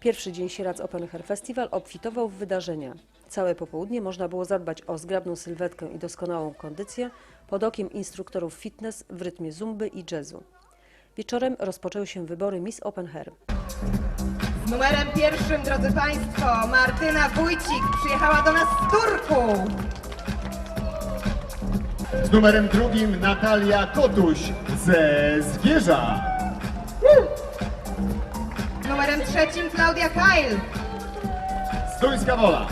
Pierwszy dzień Sieradz Open Hair Festival obfitował w wydarzenia. Całe popołudnie można było zadbać o zgrabną sylwetkę i doskonałą kondycję pod okiem instruktorów fitness w rytmie zumby i jazzu. Wieczorem rozpoczęły się wybory Miss Open Hair. Z numerem pierwszym, drodzy Państwo, Martyna Wójcik przyjechała do nas z Turku. Z numerem drugim Natalia Kotuś ze Zwierza. Numerem trzecim Klaudia Kajl. Stuńska Wola.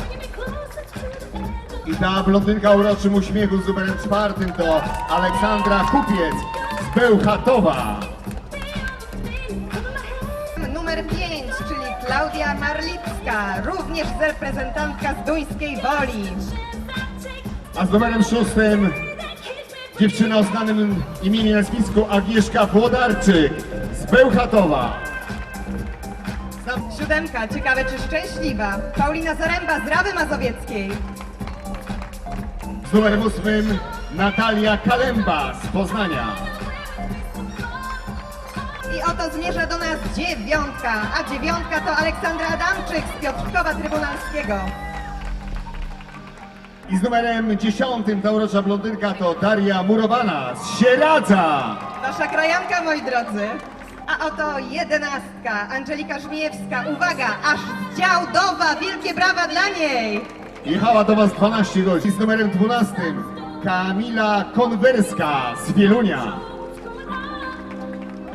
I ta blondynka o uroczym uśmiechu z numerem czwartym to Aleksandra Kupiec z Bełchatowa. Numer pięć, czyli Klaudia Marlicka, również reprezentantka z Duńskiej Woli. A z numerem szóstym dziewczyna o znanym imieniu i nazwisku Agnieszka Włodarczyk z Bełchatowa. Siódemka, ciekawe czy szczęśliwa, Paulina Zaręba z Rawy Mazowieckiej. Z numerem ósmym Natalia Kalemba z Poznania. I oto zmierza do nas dziewiątka, a dziewiątka to Aleksandra Adamczyk z Piotrkowa Trybunalskiego. I z numerem dziesiątym ta urocza blondynka to Daria Murowana z Sieradza. Wasza krajanka, moi drodzy. A oto jedenastka, Angelika Żmijewska. Uwaga, aż z Działdowa, wielkie brawa dla niej. Jechała do Was 12 godzin. Z numerem 12 Kamila Konwerska z Wielunia.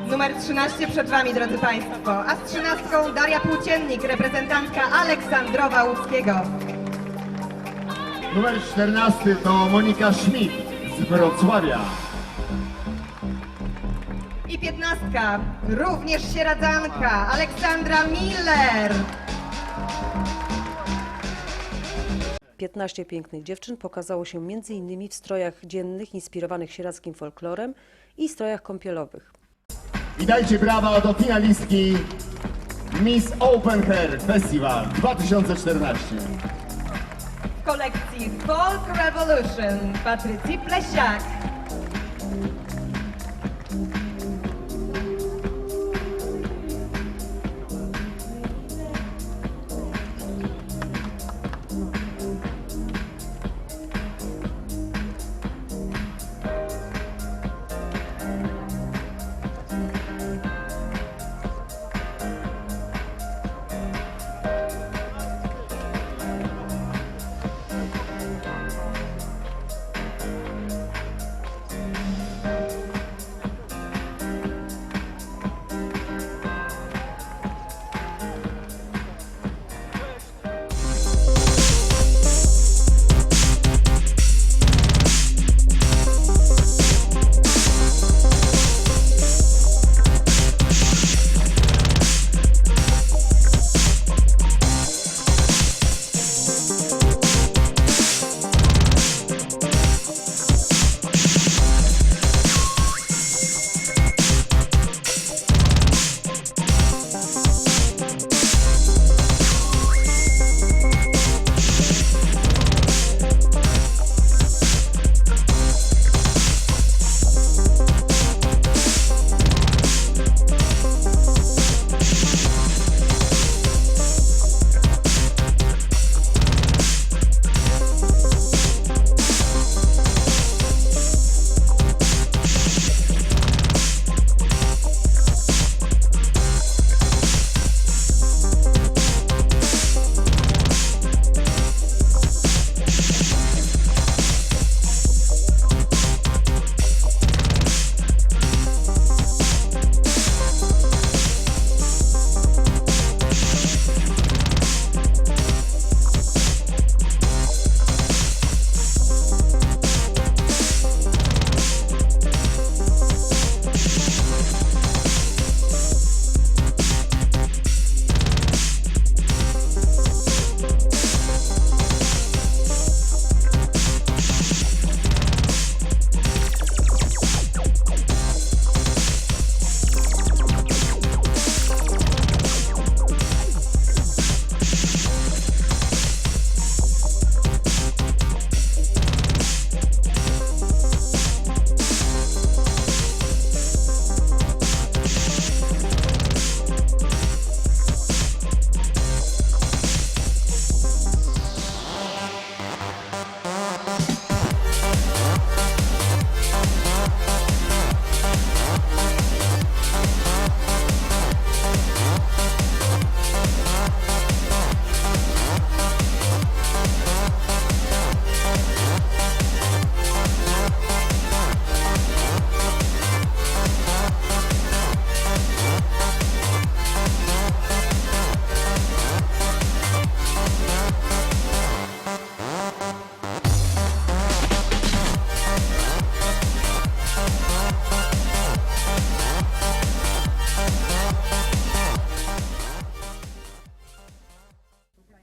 Numer 13 przed Wami, drodzy Państwo. A z trzynastką Daria Płóciennik, reprezentantka Aleksandrowa Łódzkiego. Numer 14 to Monika Schmidt z Wrocławia. Piętnastka, również sieradzanka, Aleksandra Miller. 15 pięknych dziewczyn pokazało się m.in. w strojach dziennych inspirowanych sieradzkim folklorem i strojach kąpielowych. I dajcie brawa do finalistki Miss Open Hair Festival 2014. W kolekcji Folk Revolution Patrycji Plesiak.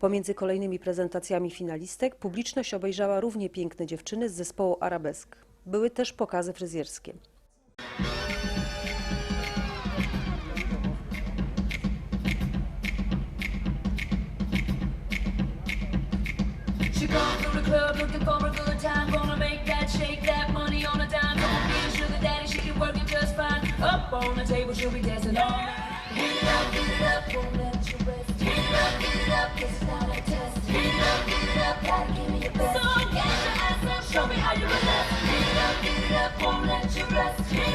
Pomiędzy kolejnymi prezentacjami finalistek publiczność obejrzała równie piękne dziewczyny z zespołu Arabesk. Były też pokazy fryzjerskie. On the table, she'll be dancing. So get your ass up, show me how you relax. Get it up, get it up, won't let you rest.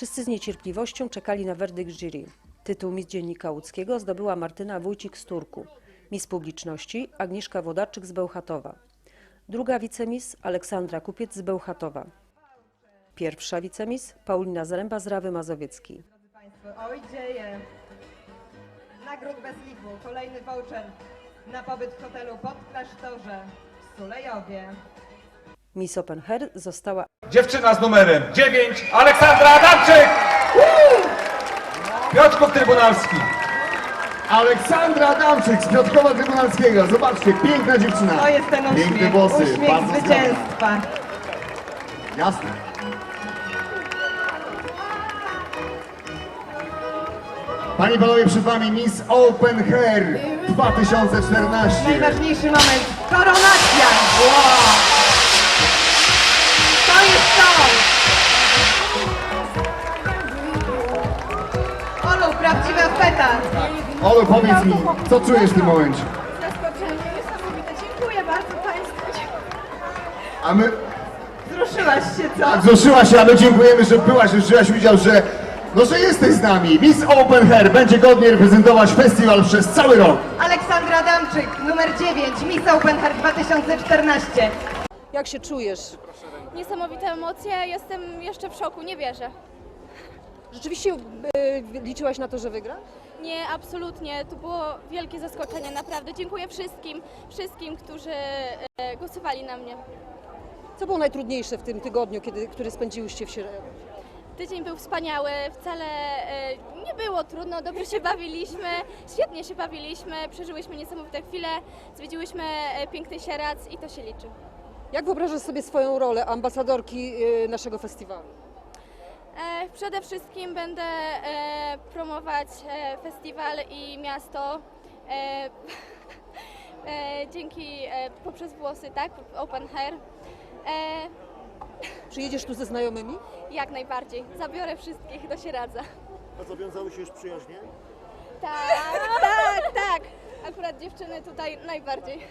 Wszyscy z niecierpliwością czekali na werdykt jury. Tytuł Miss Dziennika Łódzkiego zdobyła Martyna Wójcik z Turku, Miss Publiczności Agnieszka Wodarczyk z Bełchatowa, druga wicemis Aleksandra Kupiec z Bełchatowa, pierwsza wicemis Paulina Zaręba z Rawy Mazowieckiej. Oj dzieje. Nagród bez liku. Kolejny voucher na pobyt w hotelu pod klasztorze w Sulejowie. Miss Open Hair została Dziewczyna z numerem 9, Aleksandra Adamczyk! Piotrków Trybunalski. Aleksandra Adamczyk z Piotrkowa Trybunalskiego. Zobaczcie, piękna dziewczyna. To jest ten Piękne uśmiech, włosy, uśmiech bardzo zwycięstwa. Jasne. Panie i panowie, przed wami Miss Open Hair 2014. Najważniejszy moment. Koronacja! Olu, powiedz mi, co czujesz w tym momencie? Zaskoczenie, niesamowite. Dziękuję bardzo Państwu. A my, Wzruszyłaś się, co? tak, wzruszyła się, a my dziękujemy, że byłaś, że wzięłaś udział, że, no, że jesteś z nami. Miss Open Hair będzie godnie reprezentować festiwal przez cały rok. Aleksandra Adamczyk, numer 9, Miss Open Heart 2014. Jak się czujesz? Niesamowite emocje, jestem jeszcze w szoku, nie wierzę. Rzeczywiście e, liczyłaś na to, że wygra? Nie, absolutnie, to było wielkie zaskoczenie, naprawdę. Dziękuję wszystkim, wszystkim, którzy e, głosowali na mnie. Co było najtrudniejsze w tym tygodniu, kiedy, który spędziłyście w Sierra? Tydzień był wspaniały, wcale e, nie było trudno, dobrze się bawiliśmy, świetnie się bawiliśmy, przeżyłyśmy niesamowite chwile, zwiedziłyśmy e, piękny Sierac i to się liczy. Jak wyobrażasz sobie swoją rolę ambasadorki e, naszego festiwalu? E, Przede wszystkim będę e, promować e, festiwal i miasto dzięki poprzez włosy, tak? Open hair. Przyjedziesz tu ze znajomymi? jak najbardziej. Zabiorę wszystkich do Sieradza. A zawiązały się już przyjaźnie? Tak, tak, tak. Akurat dziewczyny tutaj najbardziej.